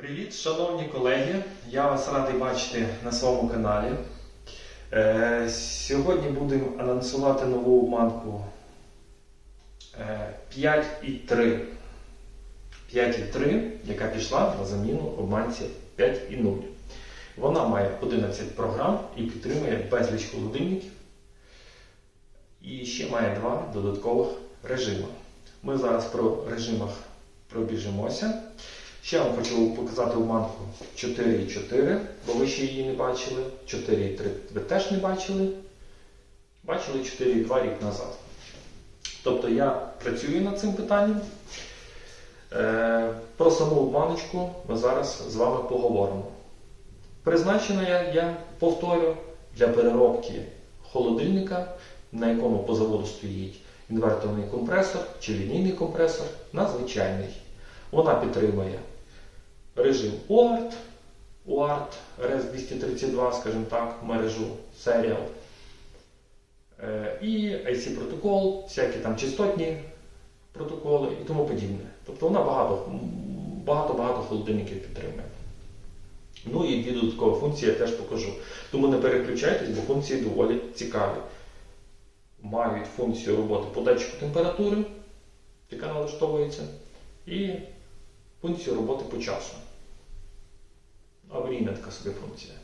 Привіт, шановні колеги! Я вас радий бачити на своєму каналі. Е, Сьогодні будемо анонсувати нову обманку е, 5.3. 5.3, яка пішла на заміну обманці 5.0. Вона має 11 програм і підтримує безліч холодильників. І ще має два додаткових режими. Ми зараз про режимах пробіжимося. Ще вам хочу показати обманку 4.4, бо ви ще її не бачили. 4.3 ви теж не бачили. Бачили 4.2 рік назад. Тобто я працюю над цим питанням. Е, Про саму обманочку ми зараз з вами поговоримо. Призначена я, я повторю, для переробки холодильника, на якому по заводу стоїть інверторний компресор чи лінійний компресор, на звичайний. Вона підтримує режим UART, UART RS232, скажімо так, мережу Serial. Е, І IC протокол, всякі там частотні протоколи і тому подібне. Тобто вона багато багато-багато холодильників підтримує. Ну і дві додаткові функції я теж покажу. Тому не переключайтесь, бо функції доволі цікаві. Мають функцію роботи по датчику температури, яка налаштовується, і функцію роботи по часу. Аварійна така собі функція.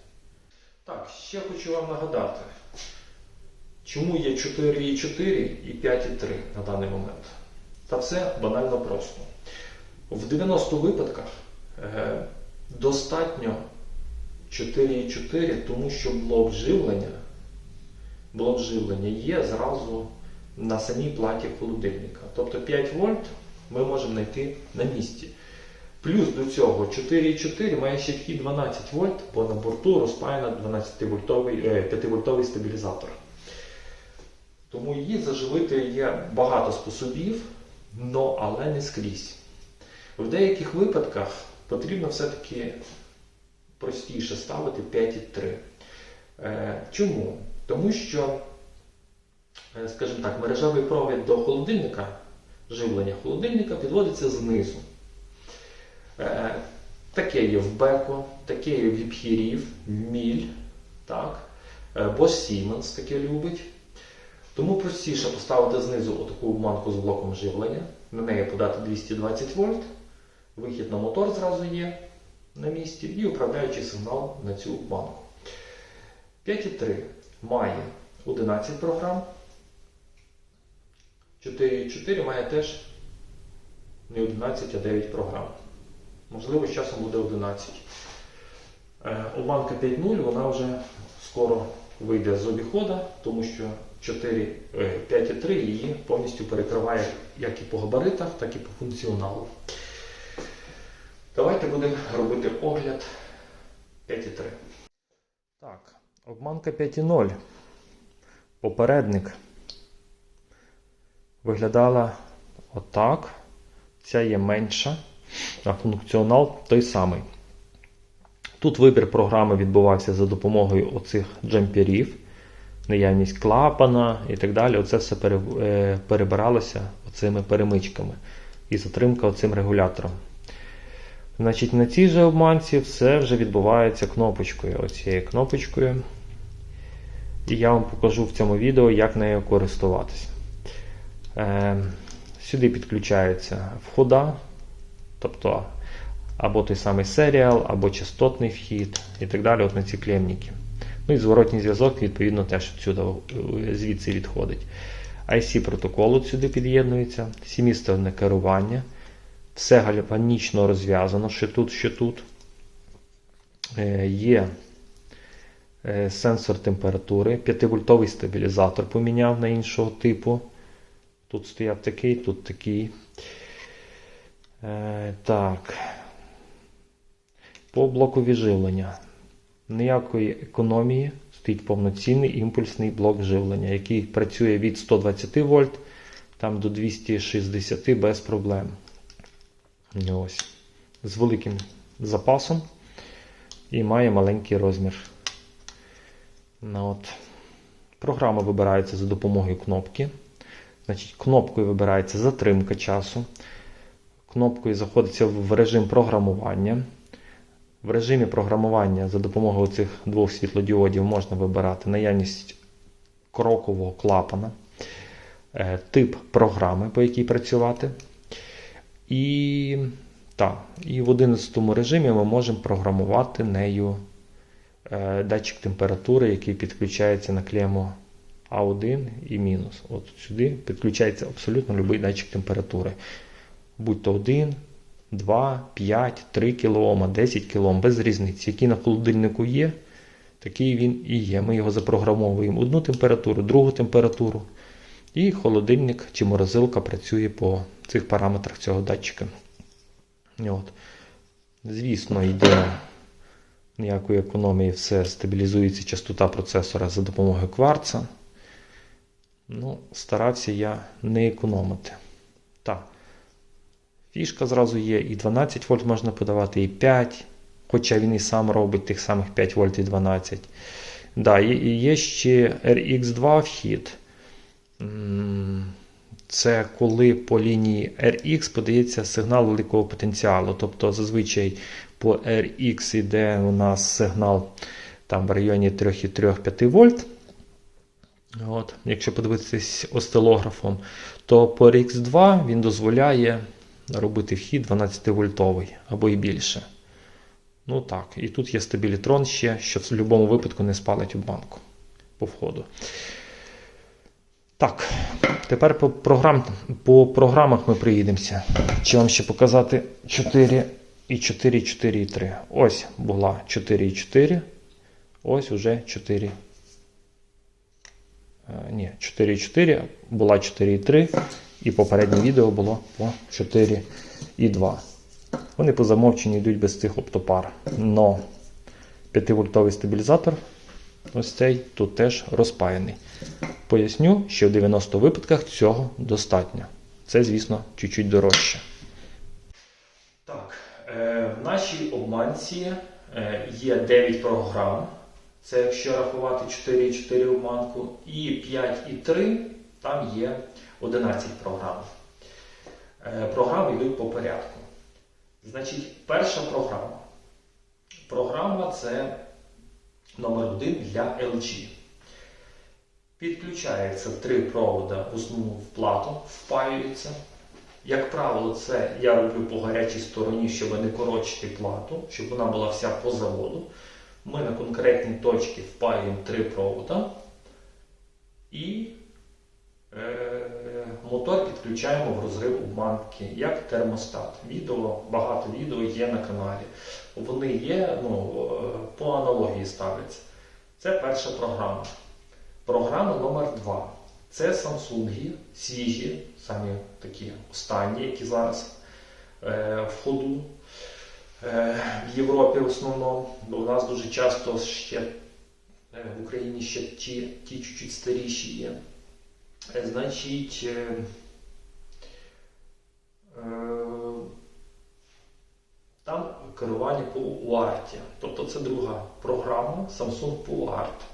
Так, ще хочу вам нагадати, чому є 4,4 і 5,3 на даний момент. Та все банально просто. В 90 випадках е, достатньо 4,4, тому що блок живлення, блок живлення є зразу на самій платі холодильника. Тобто 5 вольт ми можемо знайти на місці. Плюс до цього 4,4 має ще вхід 12 вольт, бо на борту 12-вольтовий, 5-вольтовий стабілізатор. Тому її заживити є багато способів, но, але не скрізь. В деяких випадках потрібно все-таки простіше ставити 5,3. Е, Чому? Тому що, е, скажімо так, мережевий провід до холодильника, живлення холодильника підводиться знизу. Е, Таке є в Беко, таке є в Іпхірів, Міль, так? Е, Bosch Siemens таке любить. Тому простіше поставити знизу отаку обманку з блоком живлення, на неї подати 220 вольт, вихід на мотор зразу є на місці і управляючий сигнал на цю обманку. 5.3 має 11 програм. 4.4 має теж не 11, а 9 програм. Можливо, з часом буде 11. Е, Обманка 5.0 вона вже скоро вийде з обіходу, тому що 4, е, 5.3 її повністю перекриває як і по габаритах, так і по функціоналу. Давайте будемо робити огляд 5.3. Так, обманка 5.0. Попередник виглядала отак. Ця є менша, а функціонал той самий. Тут вибір програми відбувався за допомогою оцих джемперів, наявність клапана і так далі. Оце все е, перебиралося оцими перемичками і затримка оцим регулятором. Значить, на цій же обманці все вже відбувається кнопочкою. Оцією кнопочкою. І я вам покажу в цьому відео, як нею користуватись. Е, сюди підключається входа, тобто або той самий серіал, або частотний вхід і так далі, от на ці клемніки. Ну і зворотній зв'язок, відповідно, теж отсюди, е, звідси відходить. IC протокол от сюди під'єднується, сімістовне керування. Все гальванічно розв'язано, що тут, що тут. Е, Є е, сенсор температури, 5-вольтовий стабілізатор поміняв на іншого типу. Тут стояв такий, тут такий. Е, так. По блоку живлення. Ніякої економії. Стоїть повноцінний імпульсний блок живлення, який працює від 120 вольт там до 260 без проблем. Ось. З великим запасом і має маленький розмір. Ну, от. Програма вибирається за допомогою кнопки. Значить, Кнопкою вибирається затримка часу. Кнопкою заходиться в режим програмування. В режимі програмування за допомогою цих двох світлодіодів можна вибирати наявність крокового клапана, е, тип програми, по якій працювати. І, та, і в 11 режимі ми можемо програмувати нею е, датчик температури, який підключається на клему А1 і мінус. От сюди підключається абсолютно будь-який датчик температури. Будь то 1, 2, 5, 3 кОм, 10 кОм, без різниці. Який на холодильнику є, такий він і є. Ми його запрограмовуємо одну температуру, другу температуру. І холодильник чи морозилка працює по цих параметрах цього датчика. От. Звісно, йде ніякої економії, все стабілізується частота процесора за допомогою кварца. Ну, старався я не економити. Фішка зразу є, і 12 вольт можна подавати, і 5, хоча він і сам робить тих самих 5 вольт і 12. Да, і є ще RX2 вхід. Це коли по лінії RX подається сигнал великого потенціалу. Тобто зазвичай по RX йде у нас сигнал там в районі 3,3-5 вольт. От, Якщо подивитися осцилографом, то по RX2 він дозволяє робити вхід 12-вольтовий або і більше. Ну так, і тут є стабілітрон ще, що в будь-якому випадку не спалить обманку по входу. Так, тепер по, програм, по програмах ми приїдемося. Чи вам ще показати 4 і 4, 4 і 3. Ось була 4 і 4. Ось уже 4. Е, ні, 4 і 4, була 4 і попереднє відео було по 4 і 2. Вони по замовченню йдуть без цих оптопар. Но 5-вольтовий стабілізатор, ось цей, тут теж розпаяний. Поясню, що в 90 випадках цього достатньо. Це, звісно, чуть-чуть дорожче. Так, е, в нашій обманці е, є 9 програм. Це якщо рахувати 4,4 обманку, і 5,3 там є 11 програм. Е, Програми йдуть по порядку. Значить, перша програма. Програма це номер 1 для LG. Підключається три провода в основну в плату, впаюються. Як правило, це я роблю по гарячій стороні, щоб не коротшити плату, щоб вона була вся по заводу. Ми на конкретній точці впаюємо три провода і мотор підключаємо в розрив обманки, як термостат. Відео, багато відео є на каналі. Вони є, ну, е, по аналогії ставляться. Це перша програма. Програма номер 2 Це Samsung свіжі, самі такі останні, які зараз е, в ходу е, в Європі в основному. Бо у нас дуже часто ще е, в Україні ще ті чуть-чуть старіші є. Е, значить, е, е, там керування по UART. Тобто це друга програма Samsung по UART.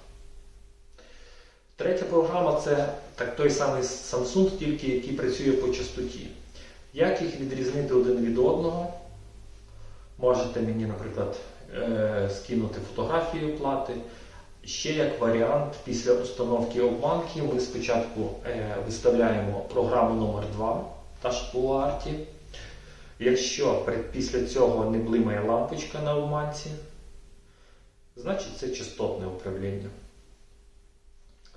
Третя програма це так, той самий Samsung, тільки який працює по частоті. Як їх відрізнити один від одного? Можете мені, наприклад, е, скинути фотографію плати. Ще як варіант, після установки обманки ми спочатку е, виставляємо програму номер 2 та по арті. Якщо після цього не блимає лампочка на обманці, значить це частотне управління.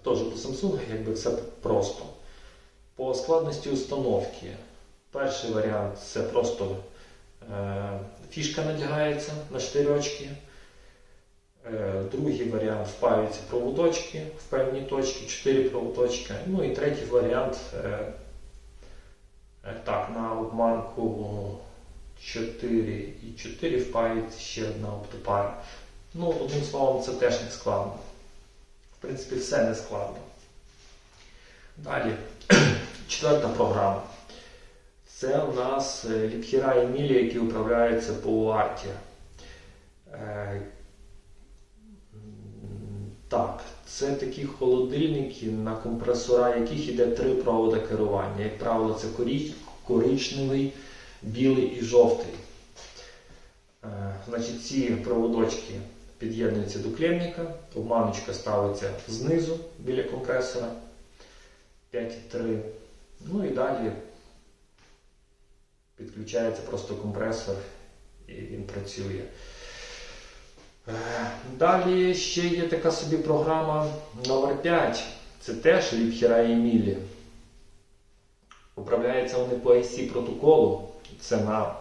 Теж по Samsung якби все просто. По складності установки. Перший варіант це просто е, фішка надягається на 4 очки. Е, другий варіант впаються проводочки в певні точки, 4 проводочки. Ну і третій варіант е, е, так, на обманку 4 і 4 впають ще одна оптопара. Ну, одним словом, це теж не складно. В принципі, все не складно. Далі, четверта програма. Це у нас е, ліпхіра і мілі, які управляються по уарті. Так, це такі холодильники, на компресора яких йде три провода керування. Як правило, це коричневий, білий і жовтий. Е, Значить, ці проводочки під'єднуються до клемника, обманочка ставиться знизу біля компресора 5,3. Ну і далі підключається просто компресор і він працює. Е, Далі ще є така собі програма номер 5 Це теж Ліпхера і Мілі. Управляються вони по IC протоколу. Це на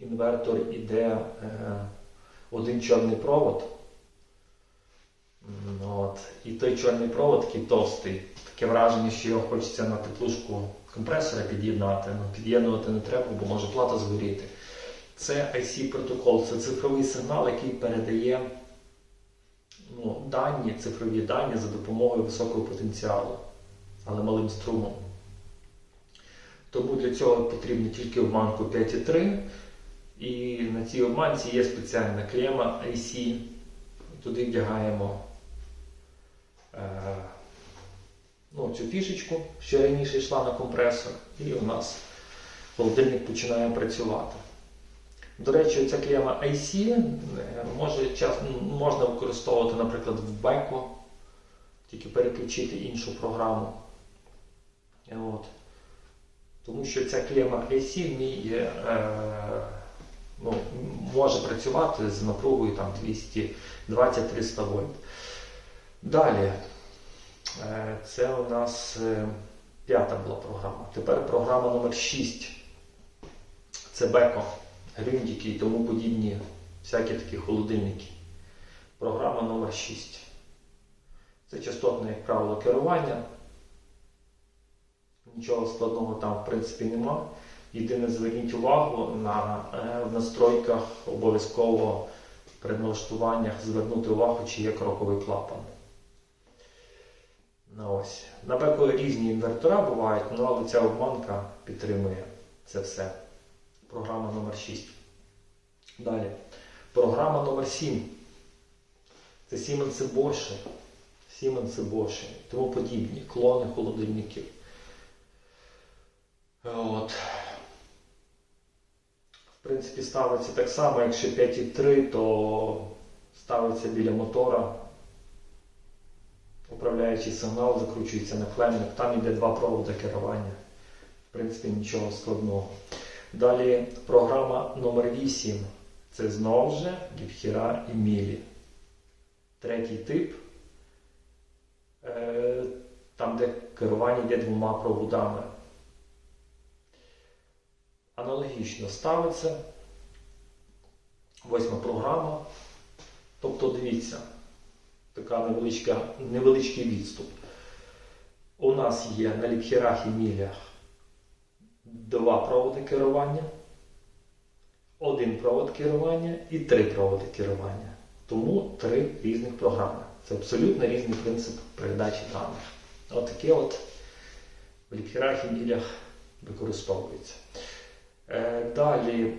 інвертор іде е, один чорний провод. От. І той чорний провод такий товстий. Таке враження, що його хочеться на теплушку компресора під'єднати. Ну, під'єднувати не треба, бо може плата згоріти. Це IC протокол, це цифровий сигнал, який передає ну, дані, цифрові дані за допомогою високого потенціалу, але малим струмом. Тому для цього потрібно тільки обманку 5,3. І на цій обманці є спеціальна клема IC. Туди вдягаємо е, ну, цю фішечку, що раніше йшла на компресор, і у нас холодильник починає працювати. До речі, ця клема IC е, може, час, можна використовувати, наприклад, в беко, тільки переключити іншу програму. Е, От. Тому що ця клема IC вміє, е, ну, може працювати з напругою 220-300 вольт. Далі, е, це у нас п'ята була програма. Тепер програма номер 6. Це Беко, грюндіки і тому подібні всякі такі холодильники. Програма номер 6. Це частотне, як правило, керування. Нічого складного там, в принципі, нема. Єдине, зверніть увагу на е, в настройках обов'язково при налаштуваннях звернути увагу, чи є кроковий клапан. Ну, ось. На беку різні інвертора бувають, ну, але ця обманка підтримує це все. Програма номер 6. Далі. Програма номер 7. Це Siemens Bosch. Siemens Bosch. і Тому подібні. Клони холодильників. От. В принципі, ставиться так само, якщо 5,3, то ставиться біля мотора. Управляючий сигнал закручується на флемник. Там йде два проводи керування. В принципі, нічого складного. Далі програма номер 8 Це знову ж Ліпхіра і Мілі. Третій тип. Е, Там, де керування йде двома проводами. Аналогічно ставиться. Восьма програма. Тобто, дивіться, така невеличка, невеличкий відступ. У нас є на ліпхерах і мілях два проводи керування, один провод керування і три проводи керування. Тому три різних програми. Це абсолютно різний принцип передачі даних. Отаке от в ліпхерах і мілях використовується. Е, Далі,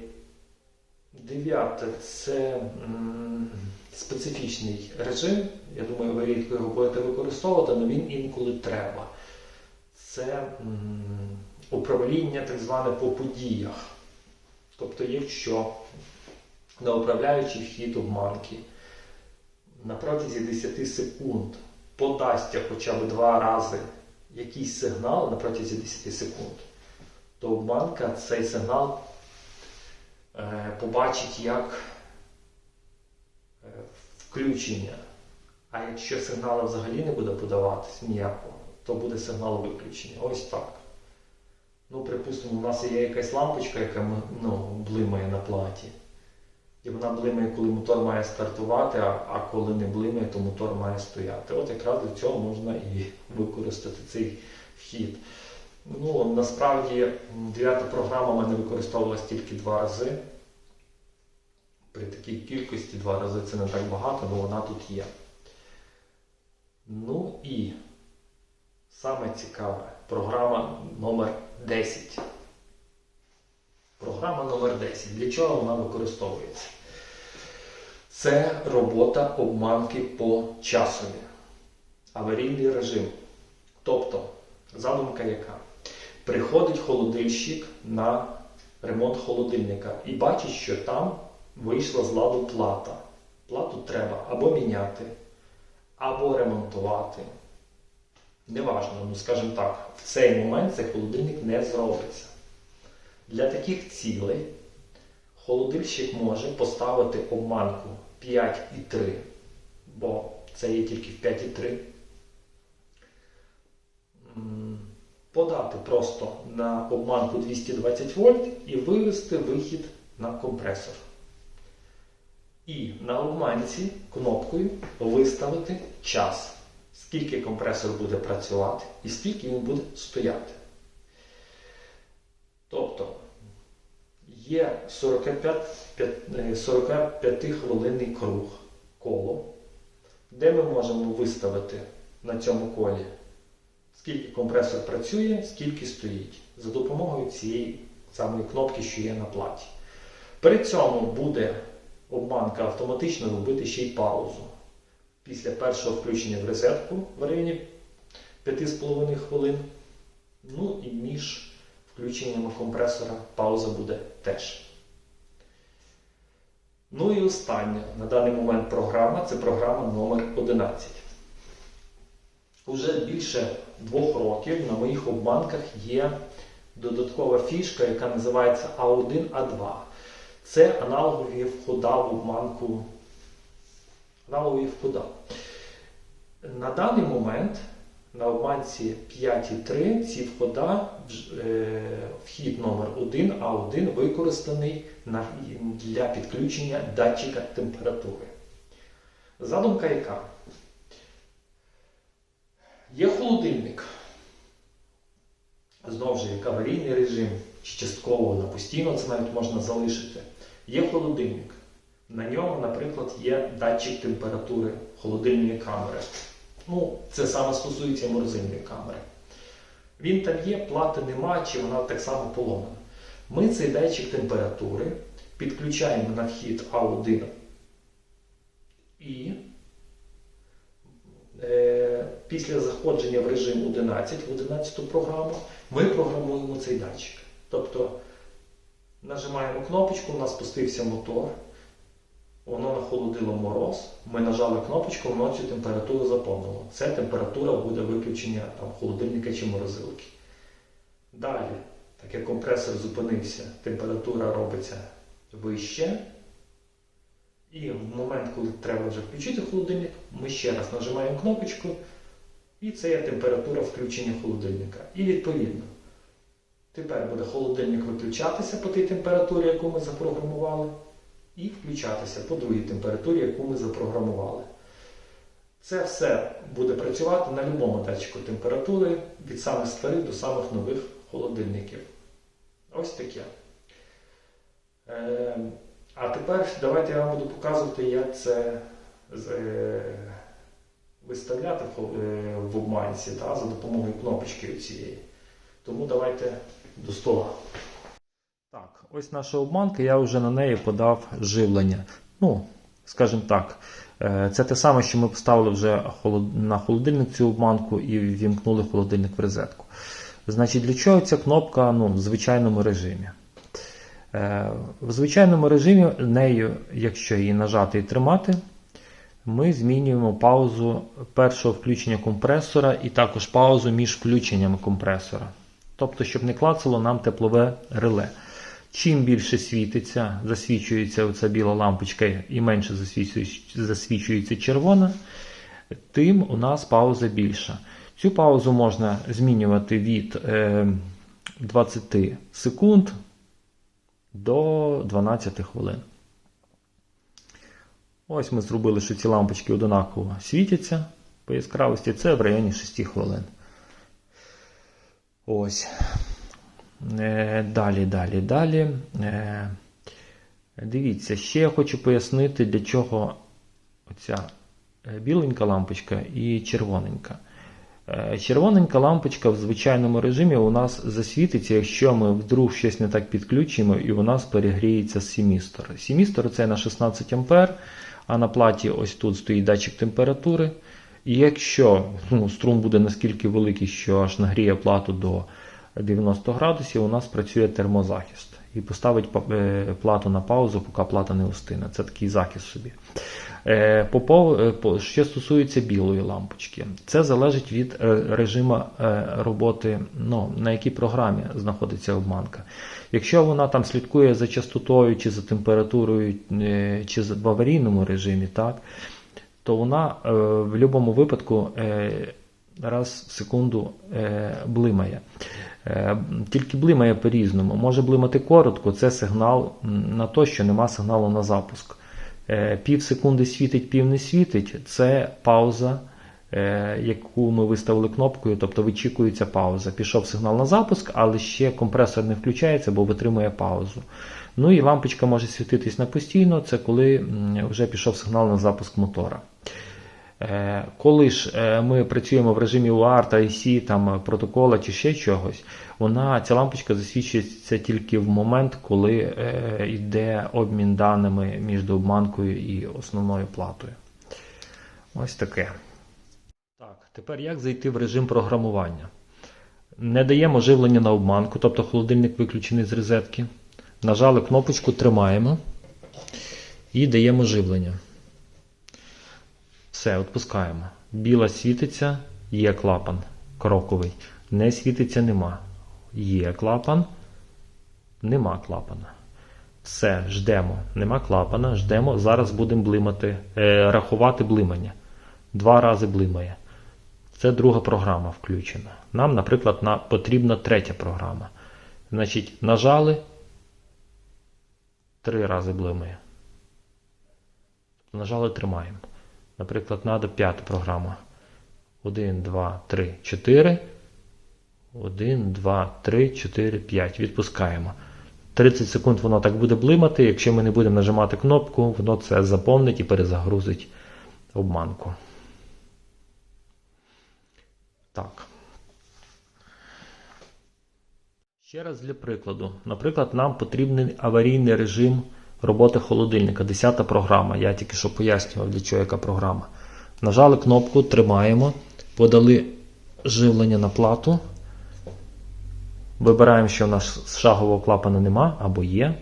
дев'яте це специфічний режим. Я думаю, ви рідко його будете використовувати, але він інколи треба. Це управління так зване по подіях. Тобто, якщо на управляючий вхід обманки на протязі 10 секунд подасть хоча б два рази якийсь сигнал на протязі 10 секунд, то обманка цей сигнал е, побачить як е, включення. А якщо сигналу взагалі не буде подаватись ніякого, то буде сигнал виключення. Ось так. Ну, припустимо, у нас є якась лампочка, яка ну, блимає на платі. І вона блимає, коли мотор має стартувати, а, коли не блимає, то мотор має стояти. От якраз для цього можна і використати цей вхід. Ну, насправді, дев'ята програма в мене використовувалась тільки два рази. При такій кількості два рази це не так багато, але вона тут є. Ну і саме цікаве, програма номер 10. Програма номер 10. Для чого вона використовується? Це робота обманки по часові. Аварійний режим. Тобто, задумка яка? Приходить холодильщик на ремонт холодильника і бачить, що там вийшла з ладу плата. Плату треба або міняти, або ремонтувати. Неважно, ну скажімо так, в цей момент цей холодильник не зробиться. Для таких цілей холодильщик може поставити обманку 5,3, бо це є тільки в 5,3. Подати просто на обманку 220 вольт і вивести вихід на компресор. І на обманці кнопкою виставити час, скільки компресор буде працювати і скільки він буде стояти. Тобто є 45, 45 хвилинний круг коло, де ми можемо виставити на цьому колі, скільки компресор працює, скільки стоїть, за допомогою цієї самої кнопки, що є на платі. При цьому буде обманка автоматично робити ще й паузу. Після першого включення в розетку в районі 5,5 хвилин. Ну і між включеннями компресора пауза буде теж. Ну і остання на даний момент програма це програма номер 11. Уже більше двох років на моїх обманках є додаткова фішка, яка називається А1, А2. Це аналогові входа в обманку. Аналогові входа. На даний момент на обманці 5.3 ці входа, е, вхід номер 1 А1 використаний для підключення датчика температури. Задумка яка? Є холодильник. Знову ж як аварійний режим, частково на постійно це навіть можна залишити. Є холодильник. На ньому, наприклад, є датчик температури холодильної камери. Ну, це саме стосується морозильної камери. Він там є, плати нема, чи вона так само поломана. Ми цей датчик температури підключаємо на вхід А1 і е, після заходження в режим 11 в 11 програму ми програмуємо цей датчик. Тобто нажимаємо кнопочку, у нас спустився мотор, воно нахолодило мороз, ми нажали кнопочку, воно цю температуру заповнило. Це температура буде виключення там, холодильника чи морозилки. Далі, так як компресор зупинився, температура робиться вище. І в момент, коли треба вже включити холодильник, ми ще раз нажимаємо кнопочку, і це є температура включення холодильника. І відповідно, тепер буде холодильник виключатися по тій температурі, яку ми запрограмували, і включатися по другій температурі, яку ми запрограмували. Це все буде працювати на будь-якому датчику температури від самих старих до самих нових холодильників. Ось таке. Е, а тепер давайте я вам буду показувати, як це е, виставляти в, е, обманці та, за допомогою кнопочки цієї. Тому давайте до стола. Ось наша обманка, я вже на неї подав живлення. Ну, скажімо так, е, це те саме, що ми поставили вже на холодильник цю обманку і вімкнули холодильник в розетку. Значить, для чого ця кнопка ну, в звичайному режимі? Е, В звичайному режимі нею, якщо її нажати і тримати, ми змінюємо паузу першого включення компресора і також паузу між включеннями компресора. Тобто, щоб не клацало нам теплове реле. Чим більше світиться, засвічується оця біла лампочка і менше засвічується, червона, тим у нас пауза більша. Цю паузу можна змінювати від е, 20 секунд до 12 хвилин. Ось ми зробили, що ці лампочки однаково світяться по яскравості. Це в районі 6 хвилин. Ось. Е, Далі, далі, далі. Е, Дивіться, ще я хочу пояснити, для чого оця е, біленька лампочка і червоненька. Червоненька лампочка в звичайному режимі у нас засвітиться, якщо ми вдруг щось не так підключимо і у нас перегріється семістор. Семістор це на 16 А, а на платі ось тут стоїть датчик температури. І якщо ну, струм буде наскільки великий, що аж нагріє плату до 90 градусів, у нас працює термозахист. і поставить е, плату на паузу, поки плата не устине. Це такий захист собі. Е, е, що стосується білої лампочки, це залежить від режиму роботи, ну, на якій програмі знаходиться обманка. Якщо вона там слідкує за частотою чи за температурою, чи в аварійному режимі, так, то вона в будь-якому випадку раз в секунду блимає. Е, Тільки блимає по-різному. Може блимати коротко, це сигнал на те, що нема сигналу на запуск. Е, Пів секунди світить, пів не світить це пауза, е, яку ми виставили кнопкою, тобто вичікується пауза. Пішов сигнал на запуск, але ще компресор не включається, бо витримує паузу. Ну і лампочка може світитись на постійно, це коли вже пішов сигнал на запуск мотора. Е, Коли ж е, ми працюємо в режимі UART, IC, там, е, протокола чи ще чогось, вона, ця лампочка засвідчується тільки в момент, коли йде обмін даними між обманкою і основною платою. Ось таке. Так, тепер як зайти в режим програмування? Не даємо живлення на обманку, тобто холодильник виключений з розетки. Нажали кнопочку, тримаємо і даємо живлення. Все, відпускаємо. Біла світиться, є клапан кроковий. Не світиться, нема. Є клапан, нема клапана. Все, ждемо. Нема клапана, ждемо. Зараз будемо блимати, е, рахувати блимання. Два рази блимає. Це друга програма включена. Нам, наприклад, на, потрібна третя програма. Значить, нажали. Три рази блимає. Нажали, тримаємо. Наприклад, треба п'ята програма. 1, 2, 3, 4. 1, 2, 3, 4, 5. Відпускаємо. 30 секунд воно так буде блимати. Якщо ми не будемо нажимати кнопку, воно це заповнить і перезагрузить обманку. Так. Ще раз для прикладу. Наприклад, нам потрібний аварійний режим роботи холодильника. 10 програма. Я тільки що пояснював, для чого яка програма. Нажали кнопку, тримаємо, подали живлення на плату. Вибираємо, що у нас шагового клапана нема або є.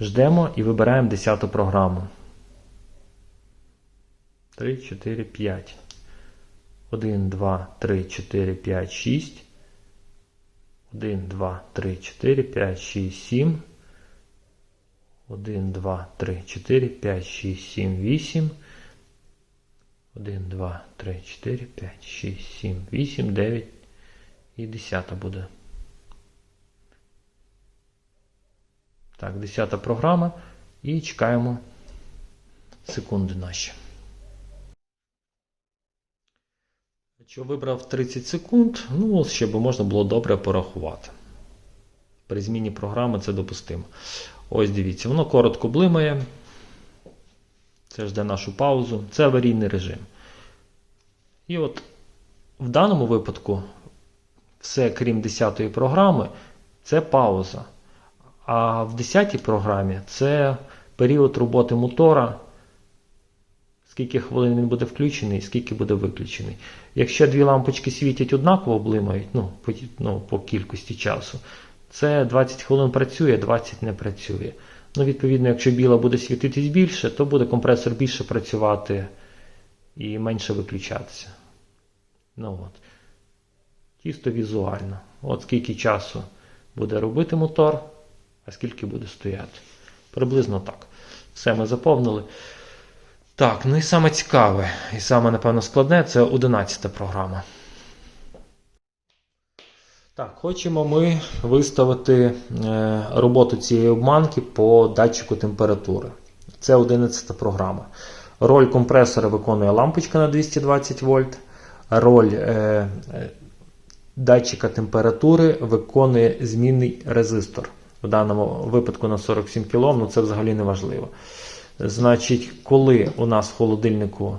Ждемо і вибираємо 10 програму. 3, 4, 5. 1, 2, 3, 4, 5, 6. 1, 2, 3, 4, 5, 6, 7. 1, 2, 3, 4, 5, 6, 7, 8. 1, 2, 3, 4, 5, 6, 7, 8, 9 і 10 буде. Так, 10 програма. І чекаємо секунди наші. Якщо вибрав 30 секунд, ну, щоб можна було добре порахувати. При зміні програми це допустимо. Ось дивіться, воно коротко блимає. Це жде нашу паузу. Це аварійний режим. І от в даному випадку, все крім 10-ї програми, це пауза. А в 10-й програмі це період роботи мотора, скільки хвилин він буде включений, скільки буде виключений. Якщо дві лампочки світять однаково блимають, ну, по, ну, по кількості часу, це 20 хвилин працює, 20 не працює. Ну, відповідно, якщо біла буде світитись більше, то буде компресор більше працювати і менше виключатися. Ну от. Чисто візуально. От скільки часу буде робити мотор, а скільки буде стояти. Приблизно так. Все ми заповнили. Так, ну і саме цікаве, і саме, напевно, складне це 11 програма. Так, хочемо ми виставити е, роботу цієї обманки по датчику температури. Це 11 програма. Роль компресора виконує лампочка на 220 вольт. Роль е, е, датчика температури виконує змінний резистор. В даному випадку на 47 кОм, ну це взагалі не важливо. Значить, коли у нас в холодильнику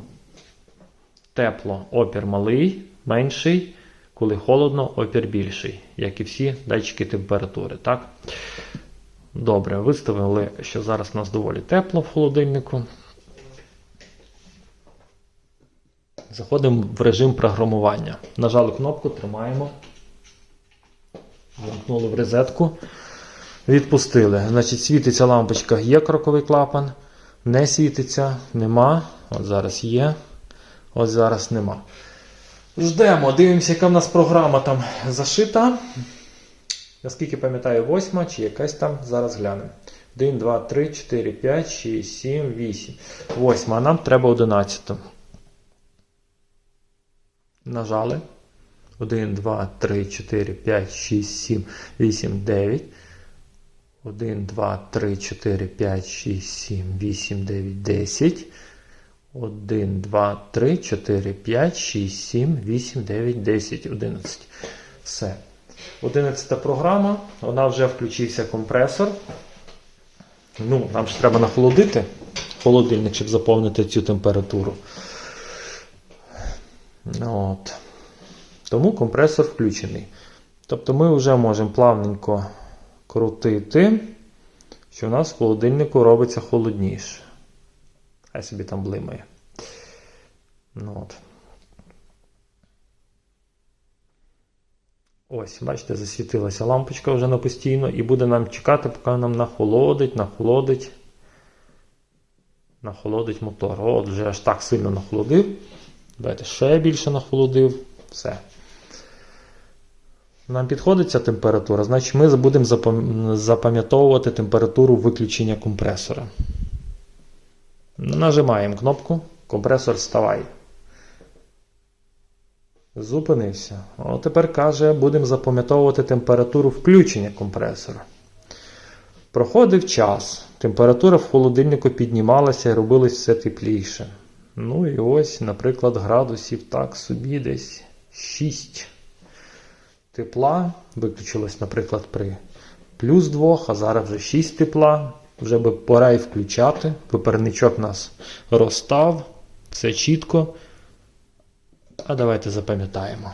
тепло, опір малий, менший, коли холодно, опір більший, як і всі датчики температури. Так? Добре, виставили, що зараз у нас доволі тепло в холодильнику. Заходимо в режим програмування. Нажали кнопку, тримаємо. Вимкнули в розетку. Відпустили. Значить, світиться лампочка, є кроковий клапан. Не світиться, нема. От зараз є. От зараз нема. Ждемо, дивимося, яка в нас програма там зашита. Наскільки пам'ятаю, восьма чи якась там, зараз глянемо. 1, 2, 3, 4, 5, 6, 7, 8. Восьма, а нам треба 11. Нажали. 1, 2, 3, 4, 5, 6, 7, 8, 9. 1, 2, 3, 4, 5, 6, 7, 8, 9, 10. 1, 2, 3, 4, 5, 6, 7, 8, 9, 10, 11. Все. 11 програма. Вона вже включився компресор. Ну, нам ж треба нахолодити холодильник, щоб заповнити цю температуру. Ну, От. Тому компресор включений. Тобто ми вже можемо плавненько крутити, що у нас в холодильнику робиться холодніше. Хай собі там блимає. Ну, от. Ось, бачите, засвітилася лампочка вже на постійно і буде нам чекати, поки нам нахолодить, нахолодить. Нахолодить мотор. От вже аж так сильно нахолодив. Давайте ще більше нахолодив. Все. Нам підходить ця температура, значить ми будемо запам'ятовувати температуру виключення компресора. Нажимаємо кнопку, компресор вставай. Зупинився. О, тепер каже, будемо запам'ятовувати температуру включення компресора. Проходив час. Температура в холодильнику піднімалася і робилось все тепліше. Ну і ось, наприклад, градусів так собі десь 6 тепла. Виключилось, наприклад, при плюс 2, а зараз вже 6 тепла. Вже би пора і включати. Виперничок нас розстав. Все чітко. А давайте запам'ятаємо.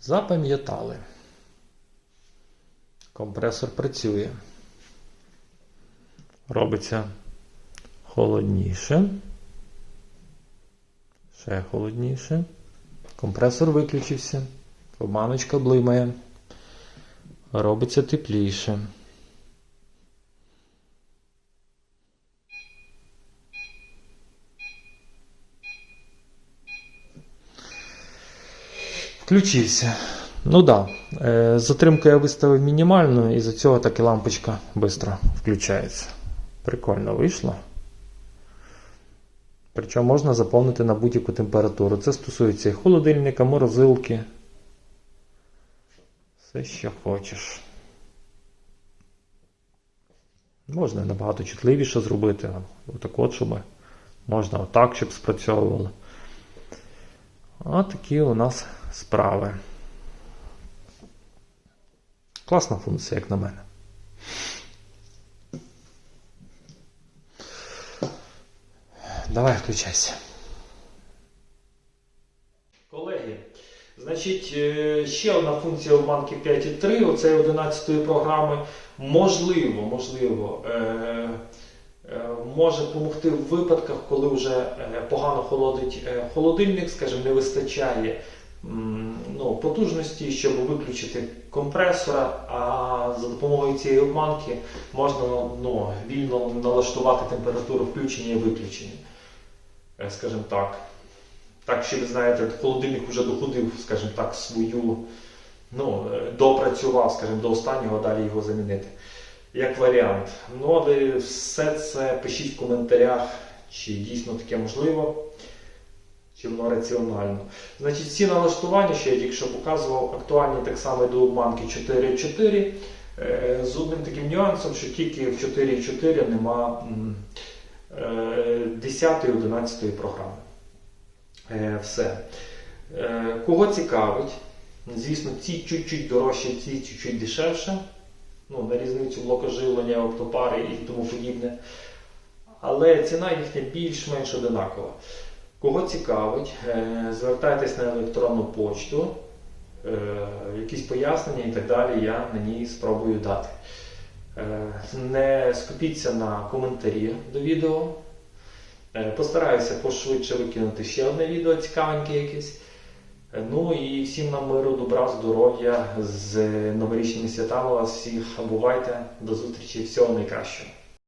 Запам'ятали. Компресор працює. Робиться холодніше. Ще холодніше. Компресор виключився. Обманочка блимає. Робиться тепліше. Включився. Ну да. Е, Затримку я виставив мінімальну, і за цього так і лампочка швидко включається. Прикольно вийшло. Причому можна заповнити на будь-яку температуру. Це стосується і холодильника, морозилки. Все, що хочеш. Можна набагато чутливіше зробити. Отак от, щоб можна отак, щоб спрацьовувало. А такі у нас справи. Класна функція, як на мене. Давай включайся. Колеги, значить, е, ще одна функція у банки 5.3, оцеї 11 програми, можливо, можливо, е, е, може допомогти в випадках, коли вже погано холодить холодильник, скажімо, не вистачає ну, потужності, щоб виключити компресора, а за допомогою цієї обманки можна ну, вільно налаштувати температуру включення і виключення. Скажімо так. Так, що ви знаєте, холодильник вже доходив, скажімо так, свою, ну, е, допрацював, скажімо, до останнього, далі його замінити. Як варіант. Ну, але все це пишіть в коментарях, чи дійсно таке можливо, чи воно раціонально. Значить, ці налаштування, що я тільки показував, актуальні так само до обманки 4.4. е, З одним таким нюансом, що тільки в 4.4 нема е, 10 і 11 програми. Е, Все. Е, Кого цікавить, звісно, ці чуть-чуть дорожчі, ці чуть-чуть дешевше. Ну, на різницю блокоживлення, оптопари і тому подібне. Але ціна їхня більш-менш одинакова. Кого цікавить, е, звертайтесь на електронну почту, якісь пояснення і так далі я на ній спробую дати. Не скупіться на коментарі до відео. Е, Постараюся пошвидше викинути ще одне відео цікавеньке якесь. Е, Ну і всім нам миру, добра, здоров'я з новорічними святами вас всіх. Бувайте, до зустрічі, всього найкращого.